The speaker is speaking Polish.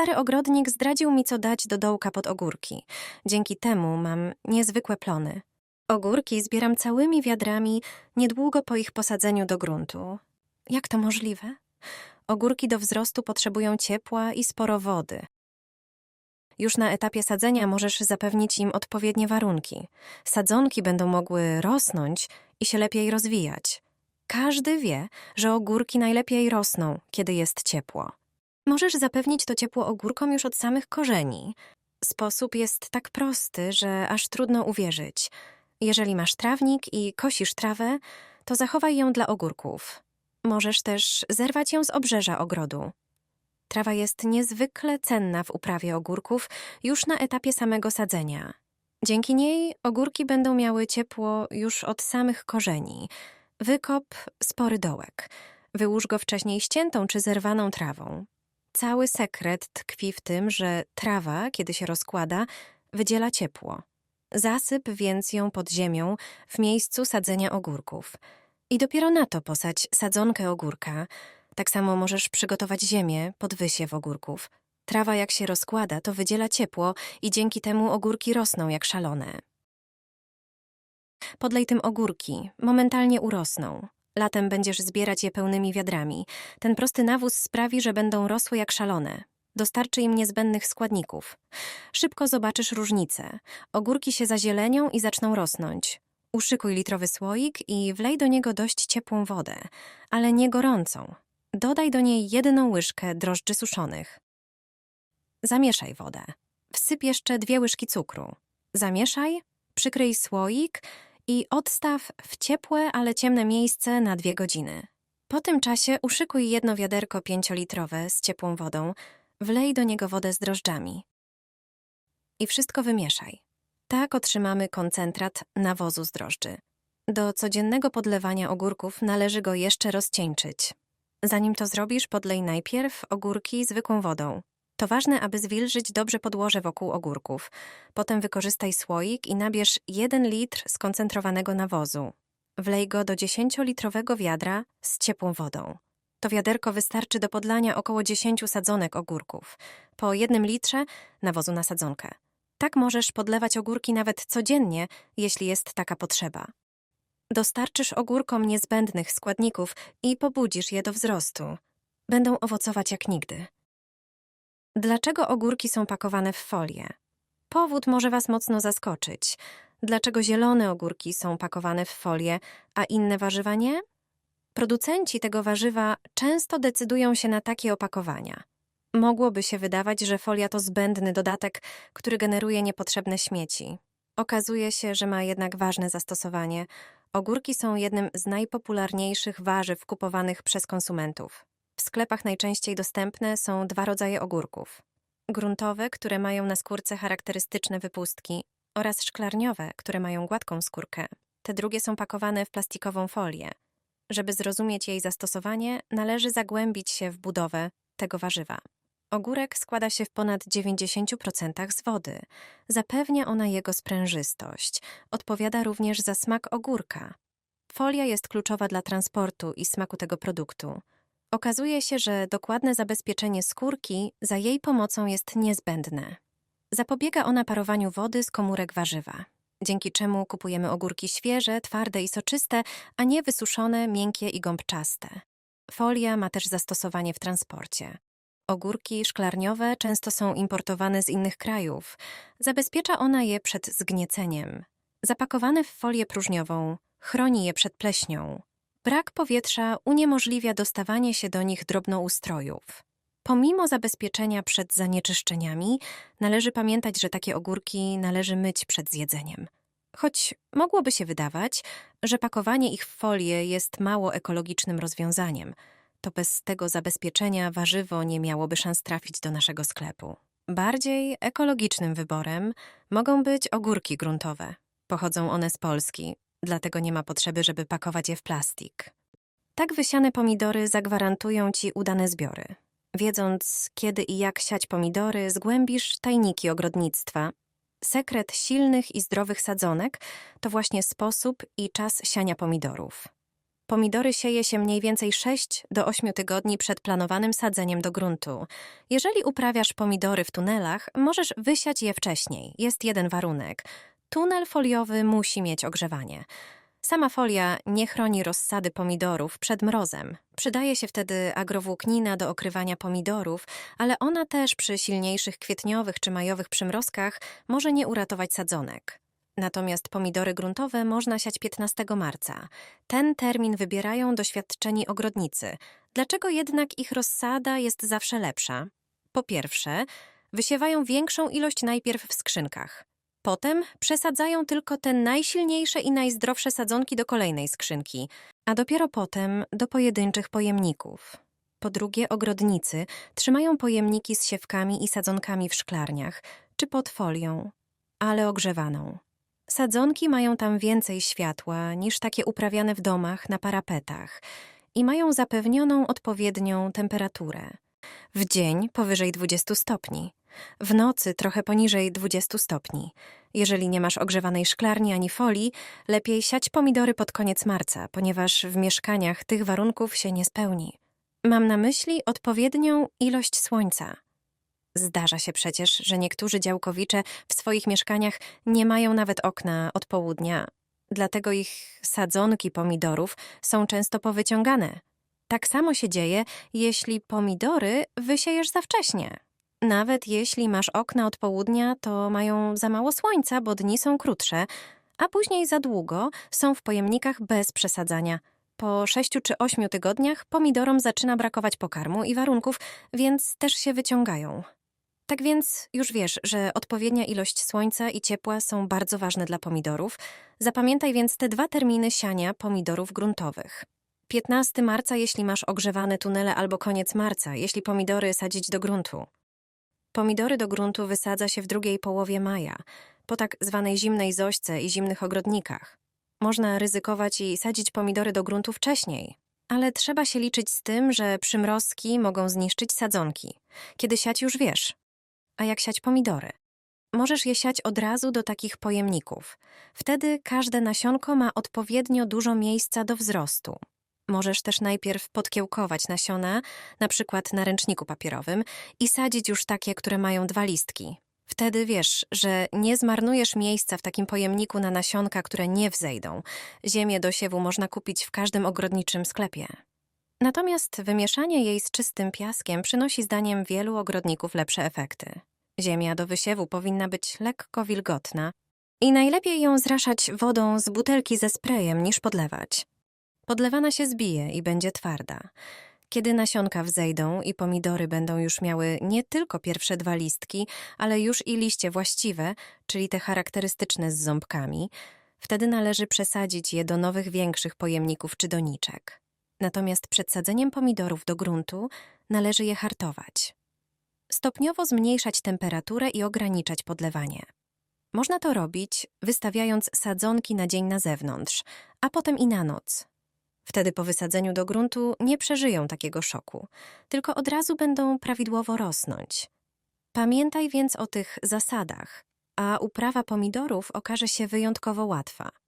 Stary ogrodnik zdradził mi, co dać do dołka pod ogórki. Dzięki temu mam niezwykłe plony. Ogórki zbieram całymi wiadrami niedługo po ich posadzeniu do gruntu. Jak to możliwe? Ogórki do wzrostu potrzebują ciepła i sporo wody. Już na etapie sadzenia możesz zapewnić im odpowiednie warunki. Sadzonki będą mogły rosnąć i się lepiej rozwijać. Każdy wie, że ogórki najlepiej rosną, kiedy jest ciepło. Możesz zapewnić to ciepło ogórkom już od samych korzeni. Sposób jest tak prosty, że aż trudno uwierzyć. Jeżeli masz trawnik i kosisz trawę, to zachowaj ją dla ogórków. Możesz też zerwać ją z obrzeża ogrodu. Trawa jest niezwykle cenna w uprawie ogórków już na etapie samego sadzenia. Dzięki niej ogórki będą miały ciepło już od samych korzeni. Wykop spory dołek. Wyłóż go wcześniej ściętą czy zerwaną trawą. Cały sekret tkwi w tym, że trawa, kiedy się rozkłada, wydziela ciepło. Zasyp więc ją pod ziemią w miejscu sadzenia ogórków. I dopiero na to posadź sadzonkę ogórka. Tak samo możesz przygotować ziemię pod wysiew ogórków. Trawa jak się rozkłada, to wydziela ciepło i dzięki temu ogórki rosną jak szalone. Podlej tym ogórki, momentalnie urosną. Latem będziesz zbierać je pełnymi wiadrami. Ten prosty nawóz sprawi, że będą rosły jak szalone. Dostarczy im niezbędnych składników. Szybko zobaczysz różnicę. Ogórki się zazielenią i zaczną rosnąć. Uszykuj litrowy słoik i wlej do niego dość ciepłą wodę, ale nie gorącą. Dodaj do niej jedną łyżkę drożdży suszonych. Zamieszaj wodę. Wsyp jeszcze dwie łyżki cukru. Zamieszaj, przykryj słoik i odstaw w ciepłe, ale ciemne miejsce na dwie godziny. Po tym czasie uszykuj jedno wiaderko pięciolitrowe z ciepłą wodą, wlej do niego wodę z drożdżami. I wszystko wymieszaj. Tak otrzymamy koncentrat nawozu z drożdży. Do codziennego podlewania ogórków należy go jeszcze rozcieńczyć. Zanim to zrobisz, podlej najpierw ogórki zwykłą wodą. To ważne, aby zwilżyć dobrze podłoże wokół ogórków. Potem wykorzystaj słoik i nabierz 1 litr skoncentrowanego nawozu. Wlej go do 10-litrowego wiadra z ciepłą wodą. To wiaderko wystarczy do podlania około 10 sadzonek ogórków. Po jednym litrze nawozu na sadzonkę. Tak możesz podlewać ogórki nawet codziennie, jeśli jest taka potrzeba. Dostarczysz ogórkom niezbędnych składników i pobudzisz je do wzrostu. Będą owocować jak nigdy. Dlaczego ogórki są pakowane w folię? Powód może Was mocno zaskoczyć. Dlaczego zielone ogórki są pakowane w folię, a inne warzywa nie? Producenci tego warzywa często decydują się na takie opakowania. Mogłoby się wydawać, że folia to zbędny dodatek, który generuje niepotrzebne śmieci. Okazuje się, że ma jednak ważne zastosowanie. Ogórki są jednym z najpopularniejszych warzyw kupowanych przez konsumentów. W sklepach najczęściej dostępne są dwa rodzaje ogórków. Gruntowe, które mają na skórce charakterystyczne wypustki, oraz szklarniowe, które mają gładką skórkę. Te drugie są pakowane w plastikową folię. Żeby zrozumieć jej zastosowanie, należy zagłębić się w budowę tego warzywa. Ogórek składa się w ponad 90% z wody. Zapewnia ona jego sprężystość. Odpowiada również za smak ogórka. Folia jest kluczowa dla transportu i smaku tego produktu. Okazuje się, że dokładne zabezpieczenie skórki za jej pomocą jest niezbędne. Zapobiega ona parowaniu wody z komórek warzywa, dzięki czemu kupujemy ogórki świeże, twarde i soczyste, a nie wysuszone, miękkie i gąbczaste. Folia ma też zastosowanie w transporcie. Ogórki szklarniowe często są importowane z innych krajów. Zabezpiecza ona je przed zgnieceniem. Zapakowane w folię próżniową chroni je przed pleśnią. Brak powietrza uniemożliwia dostawanie się do nich drobnoustrojów. Pomimo zabezpieczenia przed zanieczyszczeniami, należy pamiętać, że takie ogórki należy myć przed zjedzeniem. Choć mogłoby się wydawać, że pakowanie ich w folię jest mało ekologicznym rozwiązaniem, to bez tego zabezpieczenia warzywo nie miałoby szans trafić do naszego sklepu. Bardziej ekologicznym wyborem mogą być ogórki gruntowe. Pochodzą one z Polski, dlatego nie ma potrzeby, żeby pakować je w plastik. Tak wysiane pomidory zagwarantują Ci udane zbiory. Wiedząc, kiedy i jak siać pomidory, zgłębisz tajniki ogrodnictwa. Sekret silnych i zdrowych sadzonek to właśnie sposób i czas siania pomidorów. Pomidory sieje się mniej więcej 6 do 8 tygodni przed planowanym sadzeniem do gruntu. Jeżeli uprawiasz pomidory w tunelach, możesz wysiać je wcześniej. Jest jeden warunek. Tunel foliowy musi mieć ogrzewanie. Sama folia nie chroni rozsady pomidorów przed mrozem. Przydaje się wtedy agrowłóknina do okrywania pomidorów, ale ona też przy silniejszych kwietniowych czy majowych przymrozkach może nie uratować sadzonek. Natomiast pomidory gruntowe można siać 15 marca. Ten termin wybierają doświadczeni ogrodnicy. Dlaczego jednak ich rozsada jest zawsze lepsza? Po pierwsze, wysiewają większą ilość najpierw w skrzynkach. Potem przesadzają tylko te najsilniejsze i najzdrowsze sadzonki do kolejnej skrzynki, a dopiero potem do pojedynczych pojemników. Po drugie, ogrodnicy trzymają pojemniki z siewkami i sadzonkami w szklarniach czy pod folią, ale ogrzewaną. Sadzonki mają tam więcej światła niż takie uprawiane w domach na parapetach i mają zapewnioną odpowiednią temperaturę. W dzień powyżej 20 stopni, w nocy trochę poniżej 20 stopni. Jeżeli nie masz ogrzewanej szklarni ani folii, lepiej siać pomidory pod koniec marca, ponieważ w mieszkaniach tych warunków się nie spełni. Mam na myśli odpowiednią ilość słońca. Zdarza się przecież, że niektórzy działkowicze w swoich mieszkaniach nie mają nawet okna od południa, dlatego ich sadzonki pomidorów są często powyciągane. Tak samo się dzieje, jeśli pomidory wysiejesz za wcześnie. Nawet jeśli masz okna od południa, to mają za mało słońca, bo dni są krótsze, a później za długo są w pojemnikach bez przesadzania. Po sześciu czy ośmiu tygodniach pomidorom zaczyna brakować pokarmu i warunków, więc też się wyciągają. Tak więc już wiesz, że odpowiednia ilość słońca i ciepła są bardzo ważne dla pomidorów. Zapamiętaj więc te dwa terminy siania pomidorów gruntowych. 15 marca, jeśli masz ogrzewane tunele, albo koniec marca, jeśli pomidory sadzić do gruntu. Pomidory do gruntu wysadza się w drugiej połowie maja, po tak zwanej zimnej zośce i zimnych ogrodnikach. Można ryzykować i sadzić pomidory do gruntu wcześniej, ale trzeba się liczyć z tym, że przymrozki mogą zniszczyć sadzonki. Kiedy siać już wiesz. A jak siać pomidory? Możesz je siać od razu do takich pojemników. Wtedy każde nasionko ma odpowiednio dużo miejsca do wzrostu. Możesz też najpierw podkiełkować nasiona, na przykład na ręczniku papierowym, i sadzić już takie, które mają dwa listki. Wtedy wiesz, że nie zmarnujesz miejsca w takim pojemniku na nasionka, które nie wzejdą. Ziemię do siewu można kupić w każdym ogrodniczym sklepie. Natomiast wymieszanie jej z czystym piaskiem przynosi zdaniem wielu ogrodników lepsze efekty. Ziemia do wysiewu powinna być lekko wilgotna i najlepiej ją zraszać wodą z butelki ze sprayem niż podlewać. Podlewana się zbije i będzie twarda. Kiedy nasionka wzejdą i pomidory będą już miały nie tylko pierwsze dwa listki, ale już i liście właściwe, czyli te charakterystyczne z ząbkami, wtedy należy przesadzić je do nowych większych pojemników czy doniczek. Natomiast przed sadzeniem pomidorów do gruntu należy je hartować. Stopniowo zmniejszać temperaturę i ograniczać podlewanie. Można to robić, wystawiając sadzonki na dzień na zewnątrz, a potem i na noc. Wtedy po wysadzeniu do gruntu nie przeżyją takiego szoku, tylko od razu będą prawidłowo rosnąć. Pamiętaj więc o tych zasadach, a uprawa pomidorów okaże się wyjątkowo łatwa.